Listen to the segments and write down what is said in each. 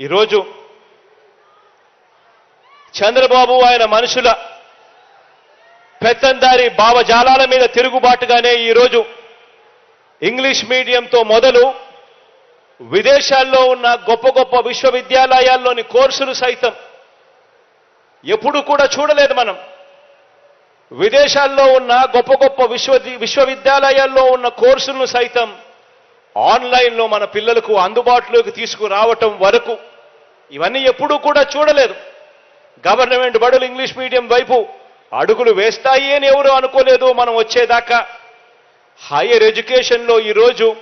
ఈరోజు చంద్రబాబు ఆయన మనుషుల పెత్తందారి భావజాలాల మీద తిరుగుబాటుగానే ఈరోజు ఇంగ్లీష్ మీడియంతో మొదలు విదేశాల్లో ఉన్న గొప్ప గొప్ప విశ్వవిద్యాలయాల్లోని కోర్సులు సైతం ఎప్పుడు కూడా చూడలేదు మనం. విదేశాల్లో ఉన్న గొప్ప గొప్ప విశ్వ విశ్వవిద్యాలయాల్లో ఉన్న కోర్సులను సైతం ఆన్లైన్లో మన పిల్లలకు అందుబాటులోకి తీసుకురావటం వరకు ఇవన్నీ ఎప్పుడూ కూడా చూడలేదు. గవర్నమెంట్ బడులు ఇంగ్లీష్ మీడియం వైపు అడుగులు వేస్తాయి అని ఎవరు అనుకోలేదు మనం వచ్చేదాకా. హైయర్ ఎడ్యుకేషన్లో ఈరోజు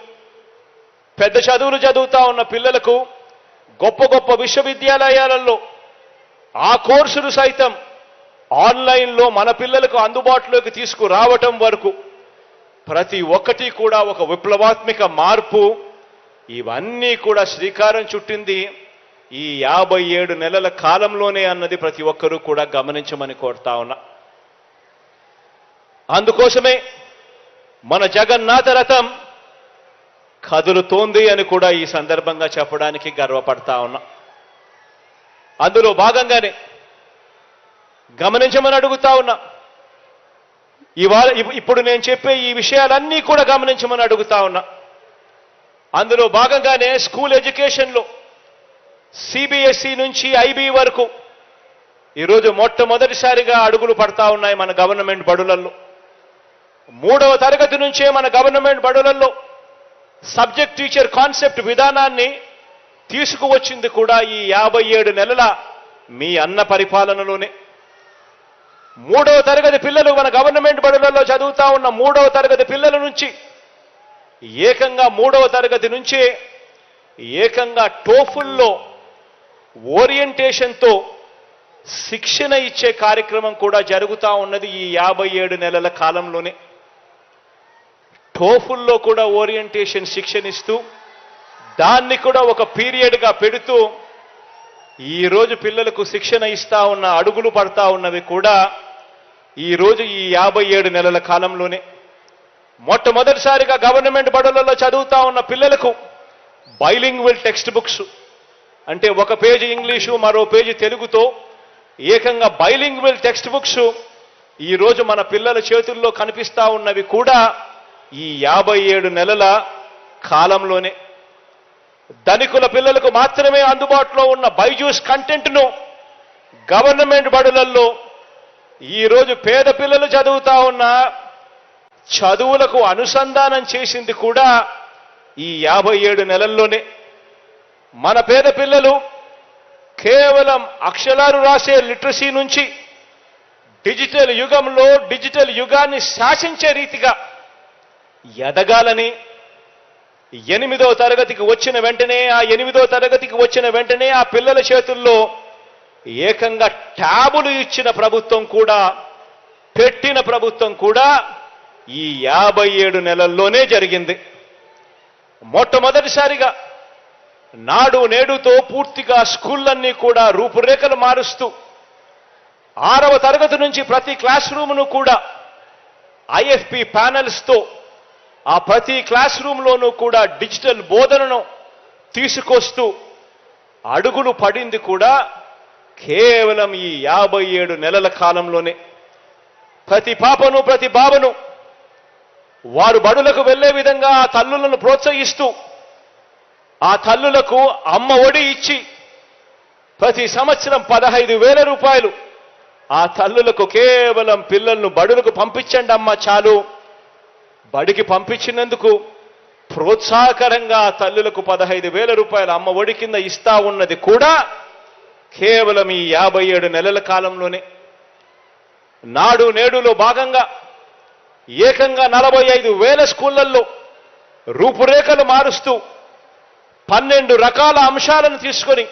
పెద్ద చదువులు చదువుతా ఉన్న పిల్లలకు గొప్ప గొప్ప విశ్వవిద్యాలయాలలో ఆ కోర్సులు సైతం ఆన్లైన్లో మన పిల్లలకు అందుబాటులోకి తీసుకురావటం వరకు ప్రతి ఒక్కటి కూడా ఒక విప్లవాత్మిక మార్పు. ఇవన్నీ కూడా శ్రీకారం చుట్టింది ఈ యాభై ఏడు నెలల కాలంలోనే అన్నది ప్రతి ఒక్కరూ కూడా గమనించమని కోరుతా ఉన్నా. అందుకోసమే మన జగన్నాథ రథం కదులుతోంది అని కూడా ఈ సందర్భంగా చెప్పడానికి గర్వపడతా ఉన్నా. అందులో భాగంగానే గమనించమని అడుగుతా ఉన్నా. ఇవాళ ఇప్పుడు నేను చెప్పే ఈ విషయాలన్నీ కూడా గమనించమని అడుగుతా ఉన్నా. అందులో భాగంగానే స్కూల్ ఎడ్యుకేషన్లో సిబిఎస్ఈ నుంచి ఐబీ వరకు ఈరోజు మొట్టమొదటిసారిగా అడుగులు పడతా ఉన్నాయి మన గవర్నమెంట్ బడులల్లో. మూడవ తరగతి నుంచే మన గవర్నమెంట్ బడులల్లో సబ్జెక్ట్ టీచర్ కాన్సెప్ట్ విధానాన్ని తీసుకువచ్చింది కూడా ఈ యాభై ఏడు నెలల మీ అన్న పరిపాలనలోనే. మూడవ తరగతి పిల్లలు మన గవర్నమెంట్ బడులలో చదువుతా ఉన్న మూడవ తరగతి పిల్లల నుంచి ఏకంగా మూడవ తరగతి నుంచే ఏకంగా టోఫుల్లో ఓరియంటేషన్తో శిక్షణ ఇచ్చే కార్యక్రమం కూడా జరుగుతూ ఉన్నది ఈ యాభై ఏడు నెలల కాలంలోనే. టోఫుల్లో కూడా ఓరియంటేషన్ శిక్షణ ఇస్తూ దాన్ని కూడా ఒక పీరియడ్గా పెడుతూ ఈరోజు పిల్లలకు శిక్షణ ఇస్తా ఉన్న అడుగులు పడతా ఉన్నవి కూడా ఈరోజు ఈ యాభై ఏడు నెలల కాలంలోనే మొట్టమొదటిసారిగా గవర్నమెంట్ బడులలో చదువుతా ఉన్న పిల్లలకు బైలింగ్వల్ టెక్స్ట్ బుక్స్ అంటే ఒక పేజీ ఇంగ్లీషు మరో పేజీ తెలుగుతో ఏకంగా బైలింగ్వల్ టెక్స్ట్ బుక్స్ ఈరోజు మన పిల్లల చేతుల్లో కనిపిస్తా ఉన్నవి కూడా ఈ యాభై ఏడు నెలల కాలంలోనే. ధనికుల పిల్లలకు మాత్రమే అందుబాటులో ఉన్న బైజూస్ కంటెంట్ను గవర్నమెంట్ బడులల్లో ఈరోజు పేద పిల్లలు చదువుతా ఉన్న చదువులకు అనుసంధానం చేసింది కూడా ఈ యాభై ఏడు నెలల్లోనే. మన పేద పిల్లలు కేవలం అక్షరాలు రాసే లిటరసీ నుంచి డిజిటల్ యుగంలో డిజిటల్ యుగాన్ని శాసించే రీతిగా ఎదగాలని ఎనిమిదో తరగతికి వచ్చిన వెంటనే ఆ ఎనిమిదో తరగతికి వచ్చిన వెంటనే ఆ పిల్లల చేతుల్లో ఏకంగా ట్యాబులు ఇచ్చిన ప్రభుత్వం కూడా పెట్టిన ప్రభుత్వం కూడా ఈ యాభై ఏడు నెలల్లోనే జరిగింది. మొట్టమొదటిసారిగా నాడు నేడుతో పూర్తిగా స్కూళ్ళన్నీ కూడా రూపురేఖలు మారుస్తూ ఆరవ తరగతి నుంచి ప్రతి క్లాస్ రూమ్ను కూడా ఐఎఫ్పి ప్యానెల్స్తో ఆ ప్రతి క్లాస్ రూమ్లోనూ కూడా డిజిటల్ బోధనను తీసుకొస్తూ అడుగులు పడింది కూడా కేవలం ఈ యాభై ఏడు నెలల కాలంలోనే ప్రతి పాపను ప్రతి బాబను వారు బడులకు వెళ్ళే విధంగా ఆ తల్లులను ప్రోత్సహిస్తూ ఆ తల్లులకు అమ్మ ఒడి ఇచ్చి ప్రతి సంవత్సరం పదహైదు వేల రూపాయలు ఆ తల్లులకు కేవలం పిల్లలను బడులకు పంపించండి అమ్మ చాలు. బడికి పంపించినందుకు ప్రోత్సాహకరంగా తల్లులకు పదహైదు వేల రూపాయలు అమ్మ ఒడి కింద ఇస్తా ఉన్నది కూడా కేవలం ఈ యాభై ఏడు నెలల కాలంలోనే నాడు నేడులో భాగంగా ఏకంగా నలభై ఐదు వేల స్కూళ్ళలో రూపురేఖలు మారుస్తూ పన్నెండు రకాల అంశాలను తీసుకొని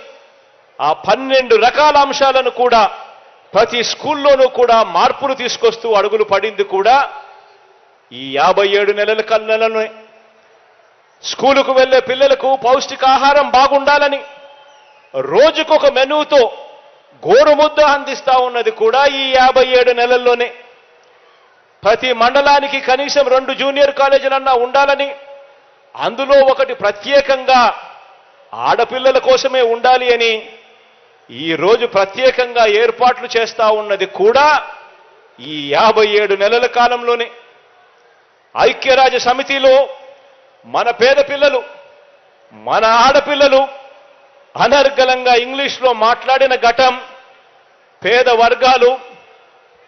ఆ పన్నెండు రకాల అంశాలను కూడా ప్రతి స్కూల్లోనూ కూడా మార్పులు తీసుకొస్తూ అడుగులు పడింది కూడా ఈ యాభై ఏడు నెలల కళ్ళలోనే స్కూలుకు వెళ్ళే పిల్లలకు పౌష్టికాహారం బాగుండాలని రోజుకొక మెనూతో గోరుముద్ద అందిస్తా ఉన్నది కూడా ఈ యాభై ఏడు నెలల్లోనే. ప్రతి మండలానికి కనీసం రెండు జూనియర్ కాలేజీలన్నా ఉండాలని అందులో ఒకటి ప్రత్యేకంగా ఆడపిల్లల కోసమే ఉండాలి అని ఈ రోజు ప్రత్యేకంగా ఏర్పాట్లు చేస్తా ఉన్నది కూడా ఈ యాభై ఏడు నెలల కాలంలోనే. ఐక్యరాజ్య సమితిలో మన పేద పిల్లలు మన ఆడపిల్లలు అనర్గళంగా ఇంగ్లీష్లో మాట్లాడిన ఘటం పేద వర్గాలు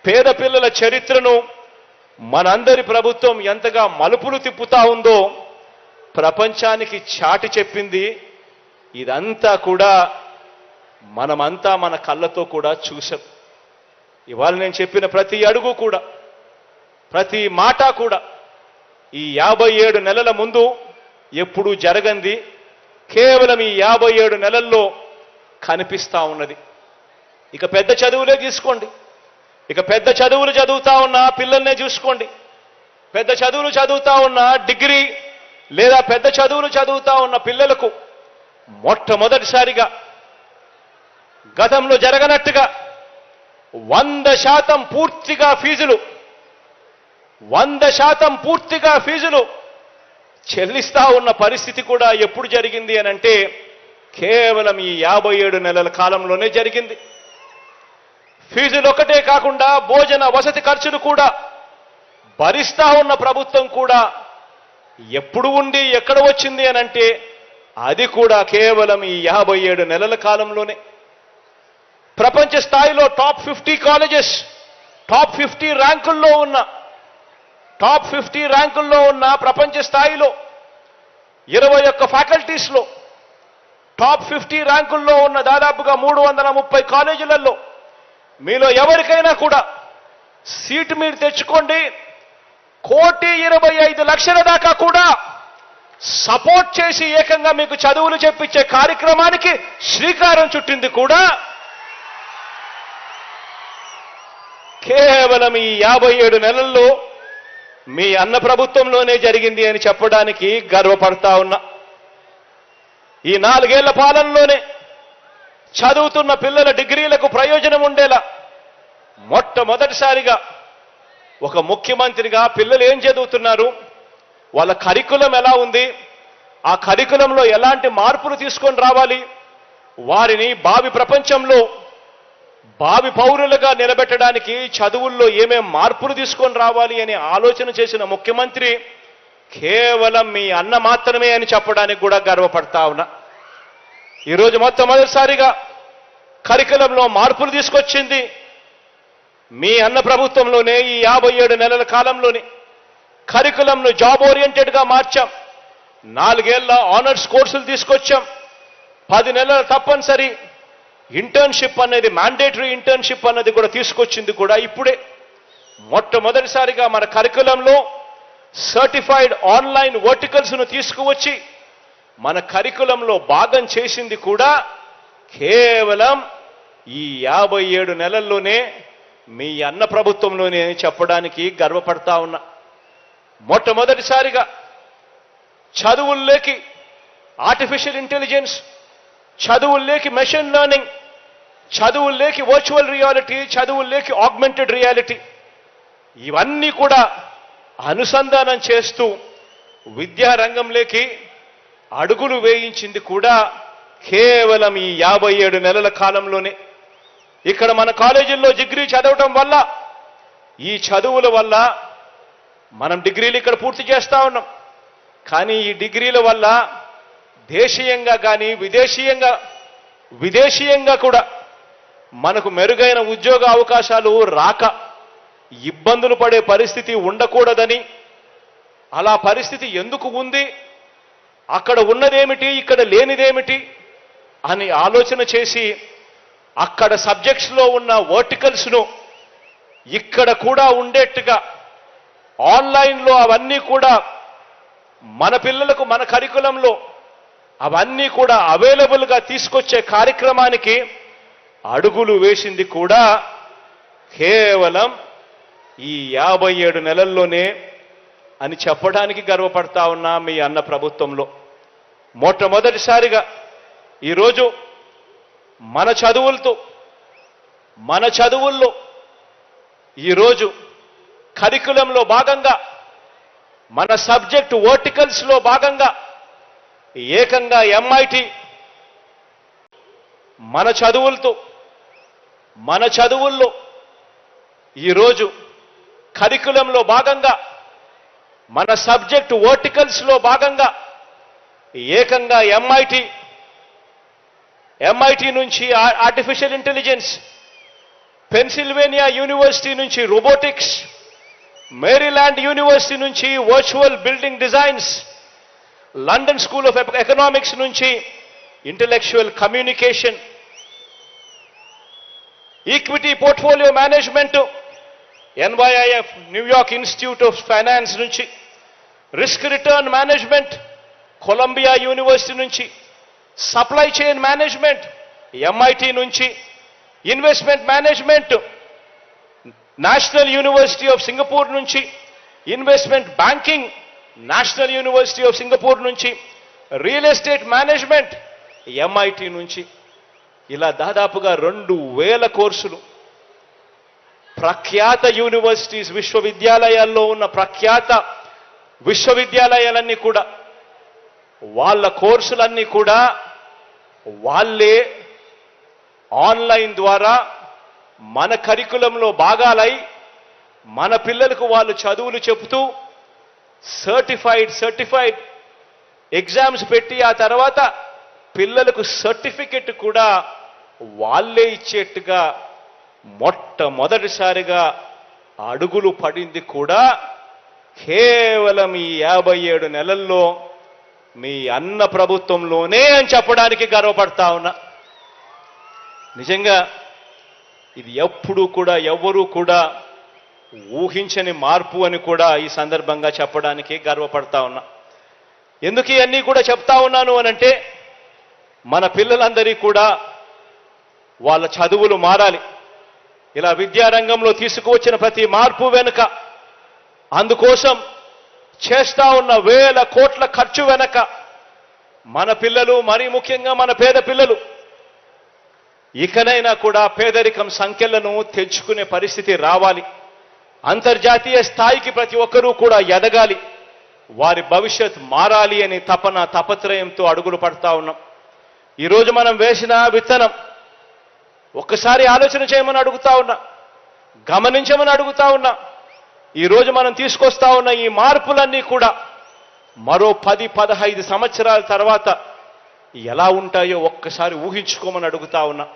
పేద పిల్లల చరిత్రను మనందరి ప్రభుత్వం ఎంతగా మలుపులు తిప్పుతా ఉందో ప్రపంచానికి చాటి చెప్పింది. ఇదంతా కూడా మనమంతా మన కళ్ళతో కూడా చూసాం ఇవాళ నేను చెప్పిన ప్రతి అడుగు కూడా ప్రతి మాట కూడా ఈ యాభై ఏడు నెలల ముందు ఎప్పుడూ జరగంది. కేవలం ఈ యాభై ఏడు నెలల్లో కనిపిస్తా ఉన్నది. ఇక పెద్ద చదువులే తీసుకోండి. ఇక పెద్ద చదువులు చదువుతా ఉన్న పిల్లల్నే చూసుకోండి. పెద్ద చదువులు చదువుతా ఉన్న డిగ్రీ లేదా పెద్ద చదువులు చదువుతా ఉన్న పిల్లలకు మొట్టమొదటిసారిగా గతంలో జరగనట్టుగా వంద శాతం పూర్తిగా ఫీజులు వంద శాతం పూర్తిగా ఫీజులు చెల్లిస్తా ఉన్న పరిస్థితి కూడా ఎప్పుడు జరిగింది అని అంటే కేవలం ఈ యాభై ఏడు నెలల కాలంలోనే జరిగింది. ఫీజులు ఒకటే కాకుండా భోజన వసతి ఖర్చులు కూడా భరిస్తా ఉన్న ప్రభుత్వం కూడా ఎప్పుడు ఉండి ఎక్కడ వచ్చింది అని అంటే అది కూడా కేవలం ఈ యాభై ఏడు నెలల కాలంలోనే. ప్రపంచ స్థాయిలో top fifty colleges top fifty ర్యాంకుల్లో ఉన్న టాప్ ఫిఫ్టీ ర్యాంకుల్లో ఉన్న ప్రపంచ స్థాయిలో ఇరవై ఒక్క ఫ్యాకల్టీస్లో టాప్ ఫిఫ్టీ ర్యాంకుల్లో ఉన్న దాదాపుగా మూడు వందల ముప్పై కాలేజీలలో మీలో ఎవరికైనా కూడా సీటు మీరు తెచ్చుకోండి. కోటి ఇరవై ఐదు లక్షల దాకా కూడా సపోర్ట్ చేసి ఏకంగా మీకు చదువులు చెప్పించే కార్యక్రమానికి శ్రీకారం చుట్టింది కూడా కేవలం ఈ యాభై ఏడు నెలల్లో మీ అన్న ప్రభుత్వంలోనే జరిగింది అని చెప్పడానికి గర్వపడతా ఉన్నా. ఈ నాలుగేళ్ళ పాలనలోనే చదువుతున్న పిల్లల డిగ్రీలకు ప్రయోజనం ఉండేలా మొట్టమొదటిసారిగా ఒక ముఖ్యమంత్రిగా పిల్లలు ఏం చదువుతున్నారు? వాళ్ళ కరికులం ఎలా ఉంది? ఆ కరికులంలో ఎలాంటి మార్పులు తీసుకొని రావాలి? వారిని భావి ప్రపంచంలో భావి పౌరులుగా నిలబెట్టడానికి చదువుల్లో ఏమేం మార్పులు తీసుకొని రావాలి అని ఆలోచన చేసిన ముఖ్యమంత్రి కేవలం మీ అన్న మాత్రమే అని చెప్పడానికి కూడా గర్వపడతా ఉన్నా. ఈరోజు మొట్టమొదటిసారిగా కరికులంలో మార్పులు తీసుకొచ్చింది మీ అన్న ప్రభుత్వంలోనే ఈ యాభై ఏడు నెలల కాలంలోనే. కరికులంను జాబ్ ఓరియంటెడ్గా మార్చాం. నాలుగేళ్ళ ఆనర్స్ కోర్సులు తీసుకొచ్చాం. పది నెలల తప్పనిసరి ఇంటర్న్షిప్ అనేది మ్యాండేటరీ ఇంటర్న్షిప్ అన్నది కూడా తీసుకొచ్చింది కూడా ఇప్పుడే. మొట్టమొదటిసారిగా మన కరికులంలో సర్టిఫైడ్ ఆన్లైన్ వర్టికల్స్ను తీసుకువచ్చి మన కరికులంలో భాగం చేసింది కూడా కేవలం ఈ యాభై ఏడు నెలల్లోనే మీ అన్న ప్రభుత్వంలోనే చెప్పడానికి గర్వపడతా ఉన్నా. మొట్టమొదటిసారిగా చదువుల్లోకి ఆర్టిఫిషియల్ ఇంటెలిజెన్స్ చదువుల్లోకి మెషిన్ లెర్నింగ్ చదువుల్లోకి వర్చువల్ రియాలిటీ చదువుల్లోకి ఆగ్మెంటెడ్ రియాలిటీ ఇవన్నీ కూడా అనుసంధానం చేస్తూ విద్యారంగంలోకి అడుగులు వేయించింది కూడా కేవలం ఈ యాభై ఏడు నెలల కాలంలోనే. ఇక్కడ మన కాలేజీల్లో డిగ్రీ చదవటం వల్ల ఈ చదువుల వల్ల మనం డిగ్రీలు ఇక్కడ పూర్తి చేస్తా ఉన్నాం. కానీ ఈ డిగ్రీల వల్ల దేశీయంగా కానీ విదేశీయంగా విదేశీయంగా కూడా మనకు మెరుగైన ఉద్యోగ అవకాశాలు రాక ఇబ్బందులు పడే పరిస్థితి ఉండకూడదని అలా పరిస్థితి ఎందుకు ఉంది? అక్కడ ఉన్నదేమిటి? ఇక్కడ లేనిదేమిటి? అని ఆలోచన చేసి అక్కడ సబ్జెక్ట్స్లో ఉన్న వర్టికల్స్ను ఇక్కడ కూడా ఉండేట్టుగా ఆన్లైన్లో అవన్నీ కూడా మన పిల్లలకు మన కరికులంలో అవన్నీ కూడా అవైలబుల్గా తీసుకొచ్చే కార్యక్రమానికి అడుగులు వేసింది కూడా కేవలం ఈ యాభై ఏడు నెలల్లోనే అని చెప్పడానికి గర్వపడతా ఉన్నా మీ అన్న ప్రభుత్వంలో. మొట్టమొదటిసారిగా ఈరోజు మన చదువులతో మన చదువుల్లో ఈరోజు కరికులంలో భాగంగా మన సబ్జెక్ట్ వర్టికల్స్లో భాగంగా ఏకంగా ఎంఐటి మన చదువులతో మన చదువుల్లో ఈరోజు కరికులంలో భాగంగా మన సబ్జెక్ట్ వర్టికల్స్లో భాగంగా ఏకంగా ఎంఐటి ఎంఐటి నుంచి ఆర్టిఫిషియల్ ఇంటెలిజెన్స్ పెన్సిల్వేనియా యూనివర్సిటీ నుంచి రోబోటిక్స్ మేరీల్యాండ్ యూనివర్సిటీ నుంచి virtual building designs London School of Economics నుంచి intellectual communication equity portfolio management NYIF New York Institute of Finance నుంచి risk return management Columbia University నుంచి supply chain management MIT నుంచి investment management National University of Singapore నుంచి investment banking National University of Singapore నుంచి real estate management MIT నుంచి ఇలా దాదాపుగా రెండు వేల కోర్సులు. ప్రఖ్యాత యూనివర్సిటీస్ విశ్వవిద్యాలయాల్లో ఉన్న ప్రఖ్యాత విశ్వవిద్యాలయాలన్నీ కూడా వాళ్ళ కోర్సులన్నీ కూడా వాళ్ళే ఆన్లైన్ ద్వారా మన కరికులంలో భాగాలై మన పిల్లలకు వాళ్ళు చదువులు చెబుతూ సర్టిఫైడ్ సర్టిఫైడ్ ఎగ్జామ్స్ పెట్టి ఆ తర్వాత పిల్లలకు సర్టిఫికెట్ కూడా వాళ్ళే ఇచ్చేట్టుగా మొట్టమొదటిసారిగా అడుగులు పడింది కూడా కేవలం ఈ యాభై ఏడు నెలల్లో మీ అన్న ప్రభుత్వంలోనే అని చెప్పడానికి గర్వపడతా ఉన్నా. నిజంగా ఇది ఎప్పుడూ కూడా ఎవ్వరూ కూడా ఊహించని మార్పు అని కూడా ఈ సందర్భంగా చెప్పడానికి గర్వపడతా ఉన్నా. ఎందుకు ఇవన్నీ కూడా చెప్తా ఉన్నాను అనంటే మన పిల్లలందరికీ కూడా వాళ్ళ చదువులు మారాలి. ఇలా విద్యారంగంలో తీసుకువచ్చిన ప్రతి మార్పు వెనుక అందుకోసం చేస్తా ఉన్న వేల కోట్ల ఖర్చు వెనక మన పిల్లలు మరీ ముఖ్యంగా మన పేద పిల్లలు ఇకనైనా కూడా పేదరికం సంఖ్యలను తెచ్చుకునే పరిస్థితి రావాలి. అంతర్జాతీయ స్థాయికి ప్రతి ఒక్కరూ కూడా ఎదగాలి. వారి భవిష్యత్ మారాలి అని తపన తపత్రయంతో అడుగులు పడతా ఉన్నాం. ఈరోజు మనం వేసిన విత్తనం ఒక్కసారి ఆలోచన చేయమని అడుగుతా ఉన్నా గమనించమని అడుగుతా ఉన్నా ఈరోజు మనం తీసుకొస్తా ఉన్న ఈ మార్పులన్నీ కూడా మరో పది పదహైదు సంవత్సరాల తర్వాత ఎలా ఉంటాయో ఒక్కసారి ఊహించుకోమని అడుగుతా ఉన్నా.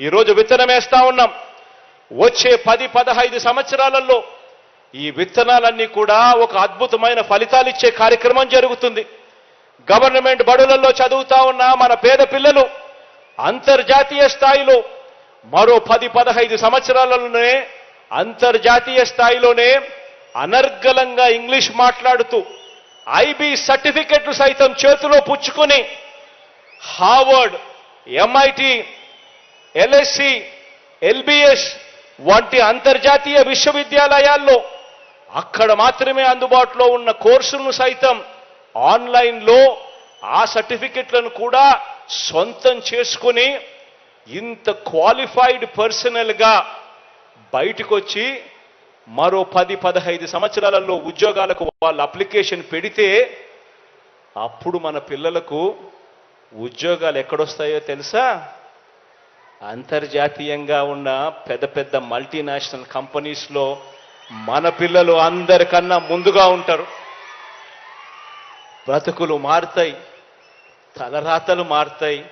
ఈరోజు విత్తనం వేస్తా ఉన్నాం. వచ్చే పది పదహైదు సంవత్సరాలలో ఈ విత్తనాలన్నీ కూడా ఒక అద్భుతమైన ఫలితాలు ఇచ్చే కార్యక్రమం జరుగుతుంది. గవర్నమెంట్ బడులలో చదువుతా ఉన్న మన పేద పిల్లలు అంతర్జాతీయ స్థాయిలో మరో పది పదహైదు సంవత్సరాలలోనే అంతర్జాతీయ స్థాయిలోనే అనర్గళంగా ఇంగ్లీష్ మాట్లాడుతూ ఐబీ సర్టిఫికెట్లు సైతం చేతిలో పుచ్చుకొని హార్వర్డ్ ఎంఐటి ఎల్ఎస్సి ఎల్బిఎస్ వంటి అంతర్జాతీయ విశ్వవిద్యాలయాల్లో అక్కడ మాత్రమే అందుబాటులో ఉన్న కోర్సులను సైతం ఆన్లైన్లో ఆ సర్టిఫికెట్లను కూడా సొంతం చేసుకుని ఇంత క్వాలిఫైడ్ పర్సనల్గా బయటకు వచ్చి మరో పది పదహైదు సంవత్సరాలలో ఉద్యోగాలకు వాళ్ళు అప్లికేషన్ పెడితే అప్పుడు మన పిల్లలకు ఉద్యోగాలు ఎక్కడొస్తాయో తెలుసా? అంతర్జాతీయంగా ఉన్న పెద్ద పెద్ద మల్టీనేషనల్ కంపెనీస్లో మన పిల్లలు అందరికన్నా ముందుగా ఉంటారు. బ్రతుకులు మారుతాయి తలరాతలు మారుతాయి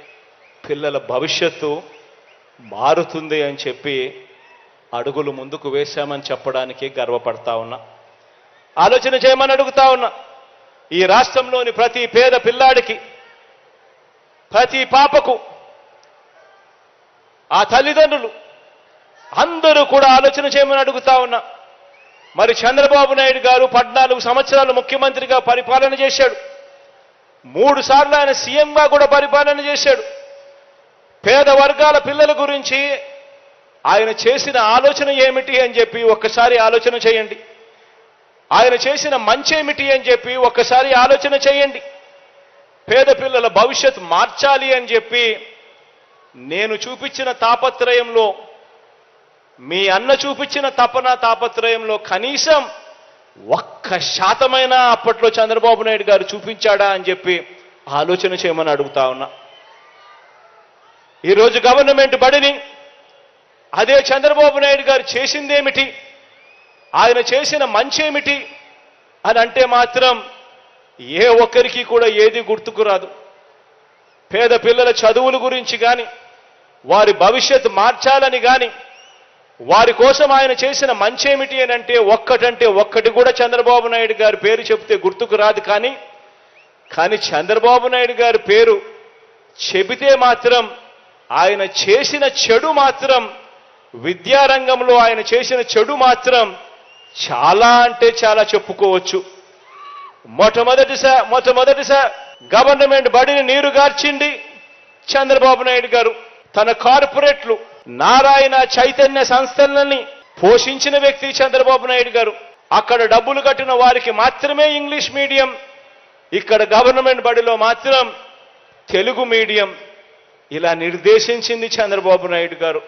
పిల్లల భవిష్యత్తు మారుతుంది అని చెప్పి అడుగులు ముందుకు వేశామని చెప్పడానికి గర్వపడతా ఉన్నా. ఆలోచన చేయమని అడుగుతా ఉన్నా. ఈ రాష్ట్రంలోని ప్రతి పేద పిల్లాడికి ప్రతి పాపకు ఆ తల్లిదండ్రులు అందరూ కూడా ఆలోచన చేయమని అడుగుతా ఉన్నా. మరి చంద్రబాబు నాయుడు గారు పద్నాలుగు సంవత్సరాలు ముఖ్యమంత్రిగా పరిపాలన చేశాడు. మూడు సార్లు ఆయన సీఎంగా కూడా పరిపాలన చేశాడు. పేద వర్గాల పిల్లల గురించి ఆయన చేసిన ఆలోచన ఏమిటి అని చెప్పి ఒక్కసారి ఆలోచన చేయండి. ఆయన చేసిన మంచి ఏమిటి అని చెప్పి ఒక్కసారి ఆలోచన చేయండి. పేద పిల్లల భవిష్యత్ మార్చాలి అని చెప్పి నేను చూపించిన తాపత్రయంలో మీ అన్న చూపించిన తపన తాపత్రయంలో కనీసం ఒక్క శాతమైనా అప్పట్లో చంద్రబాబు నాయుడు గారు చూపించాడా అని చెప్పి ఆలోచన చేయమని అడుగుతా ఉన్నా. ఈరోజు గవర్నమెంట్ బడిని అదే చంద్రబాబు నాయుడు గారు చేసిందేమిటి ఆయన చేసిన మంచేమిటి అని అంటే మాత్రం ఏ ఒక్కరికి కూడా ఏది గుర్తుకు రాదు. పేద పిల్లల చదువుల గురించి కానీ వారి భవిష్యత్తు మార్చాలని కానీ వారి కోసం ఆయన చేసిన మంచి ఏమిటి అని అంటే ఒక్కటంటే ఒక్కటి కూడా చంద్రబాబు నాయుడు గారి పేరు చెప్తే గుర్తుకు రాదు కానీ కానీ చంద్రబాబు నాయుడు గారి పేరు చెబితే మాత్రం ఆయన చేసిన చెడు మాత్రం విద్యారంగంలో ఆయన చేసిన చెడు మాత్రం చాలా అంటే చాలా చెప్పుకోవచ్చు. మొట్టమొదటి మొట్టమొదటిసా గవర్నమెంట్ బడిని నీరుగార్చింది చంద్రబాబు నాయుడు గారు. తన కార్పొరేట్లు నారాయణ చైతన్య సంస్థలని పోషించిన వ్యక్తి చంద్రబాబు నాయుడు గారు. అక్కడ డబ్బులు కట్టిన వారికి మాత్రమే ఇంగ్లీష్ మీడియం. ఇక్కడ గవర్నమెంట్ బడిలో మాత్రం తెలుగు మీడియం. ఇలా నిర్దేశించింది చంద్రబాబు నాయుడు గారు.